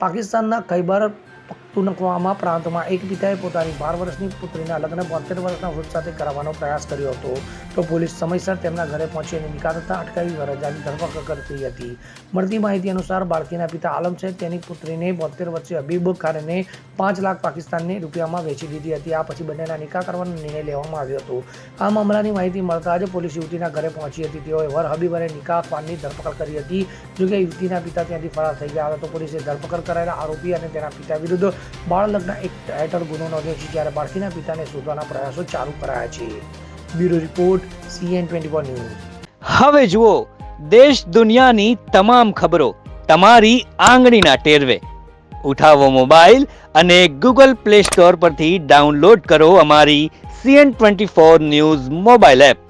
પાકિસ્તાનના ખૈબર પખ્તુનખ્વામાં પ્રાંતમાં એક પિતાએ પોતાની બાર વર્ષની પુત્રીના લગ્ન બોતેર વર્ષના વૃદ્ધ સાથે કરાવવાનો પ્રયાસ કર્યો હતો. તો પોલીસ સમયસર તેમના ઘરે પહોંચી અને નિકાલ થતાં અટકાવી વરજાની ધરપકડ કરતી હતી. મળતી માહિતી અનુસાર બાળકીના પિતા આલમ છે. તેની પુત્રીને બોતેર વર્ષે અબીબ ખાનને પાંચ લાખ પાકિસ્તાનની રૂપિયામાં વેચી દીધી હતી. આ પછી બંનેના નિકાહ કરવાનો નિર્ણય લેવામાં આવ્યો હતો. આ મામલાની માહિતી મળતા જ પોલીસ યુવતીના ઘરે પહોંચી હતી. તેઓએ વર હબીબ અને નિકાહ ખાનની ધરપકડ કરી હતી. જોકે યુવતીના પિતા ત્યાંથી ફરાર થઈ ગયા હતા. તો પોલીસે ધરપકડ કરાયેલા આરોપી અને તેના પિતા વિરુદ્ધ બાળ લગ્ન એક હેઠળ ગુનો નોંધ્યો છે જ્યારે બાળકીના પિતાને શોધવાના પ્રયાસો ચાલુ કરાયા છે. Bureau report CN twenty one news. હવે જુઓ, દેશ દુનિયાની તમામ ખબરો તમારી આંગળીના ટેરવે. ઉઠાવો મોબાઈલ અને ગૂગલ પ્લે સ્ટોર પરથી ડાઉનલોડ કરો અમારી CN twenty four news mobile app.